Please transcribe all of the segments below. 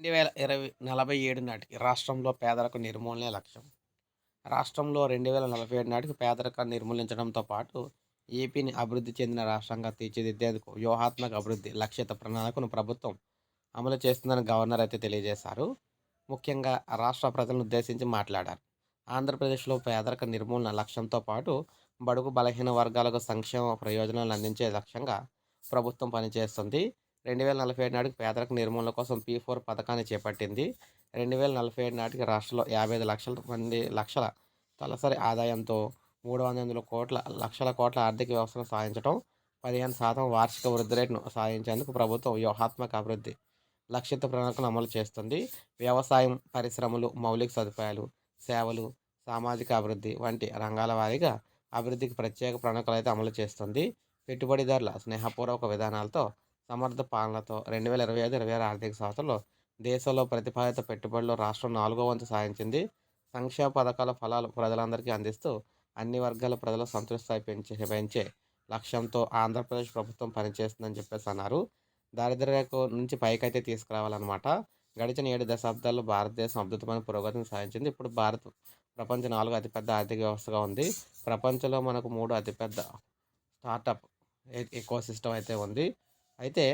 రెండు వేల ఇరవై నలభై ఏడు నాటికి రాష్ట్రంలో పేదరిక నిర్మూలనే లక్ష్యం. రాష్ట్రంలో రెండు వేల నలభై ఏడు నాటికి పేదరికాన్ని నిర్మూలించడంతో పాటు ఏపీని అభివృద్ధి చెందిన రాష్ట్రంగా తీర్చిదిద్దేందుకు వ్యూహాత్మక అభివృద్ధి లక్ష్యత ప్రణాళికను ప్రభుత్వం అమలు చేస్తుందని గవర్నర్ అయితే తెలియజేశారు. ముఖ్యంగా రాష్ట్ర ప్రజలను ఉద్దేశించి మాట్లాడారు. ఆంధ్రప్రదేశ్లో పేదరిక నిర్మూలన లక్ష్యంతో పాటు బడుగు బలహీన వర్గాలకు సంక్షేమ ప్రయోజనాలు అందించే లక్ష్యంగా ప్రభుత్వం పనిచేస్తుంది. రెండు వేల నలభై ఏడు నాటికి పేదరిక నిర్మూలన కోసం పీ ఫోర్ పథకాన్ని చేపట్టింది. రెండు వేల నలభై ఏడు నాటికి రాష్ట్రంలో యాభై ఐదు లక్షల మంది లక్షల తలసరి ఆదాయంతో మూడు వందల కోట్ల లక్షల కోట్ల ఆర్థిక వ్యవస్థను సాధించడం పదిహేను శాతం వార్షిక వృద్ధి రేటును సాధించేందుకు ప్రభుత్వం వ్యూహాత్మక అభివృద్ధి లక్షిత ప్రణాళికను అమలు చేస్తుంది. వ్యవసాయం పరిశ్రమలు మౌలిక సదుపాయాలు సేవలు సామాజిక అభివృద్ధి వంటి రంగాల వారీగా అభివృద్ధికి ప్రత్యేక ప్రణాళికలు అయితే అమలు చేస్తుంది. పెట్టుబడిదారుల స్నేహపూర్వక విధానాలతో సమర్థ పాలనతో రెండు వేల ఇరవై ఐదు ఇరవై ఆరు ఆర్థిక సంవత్సరంలో దేశంలో ప్రతిపాదిత పెట్టుబడులు రాష్ట్రం నాలుగో వంతు సాధించింది. సంక్షేమ పథకాల ఫలాలు ప్రజలందరికీ అందిస్తూ అన్ని వర్గాల ప్రజల సంతృప్తి పెంచే పెంచే లక్ష్యంతో ఆంధ్రప్రదేశ్ ప్రభుత్వం పనిచేస్తుందని చెప్పేసి అన్నారు. దారిద్ర్యకు నుంచి పైకైతే తీసుకురావాలన్నమాట. గడిచిన ఏడు దశాబ్దాల్లో భారతదేశం అద్భుతమైన పురోగతిని సాధించింది. ఇప్పుడు భారత్ ప్రపంచ నాలుగు అతిపెద్ద ఆర్థిక వ్యవస్థగా ఉంది. ప్రపంచంలో మనకు మూడు అతిపెద్ద స్టార్టప్ ఎకో సిస్టమ్ అయితే ఉంది. అయితే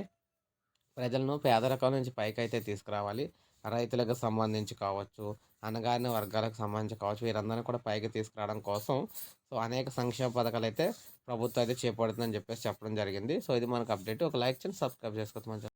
ప్రజలను పేదరికం నుంచి పైకైతే తీసుకురావాలి. రైతులకు సంబంధించి కావచ్చు అనగారిన వర్గాలకు సంబంధించి కావచ్చు వీరందరినీ కూడా పైకి తీసుకురావడం కోసం సో అనేక సంక్షేమ పథకాలు అయితే ప్రభుత్వం అయితే చేపడుతుందని చెప్పేసి చెప్పడం జరిగింది. సో ఇది మనకు అప్డేట్. ఒక లైక్ చేయండి సబ్స్క్రైబ్ చేసుకోవచ్చు మంచి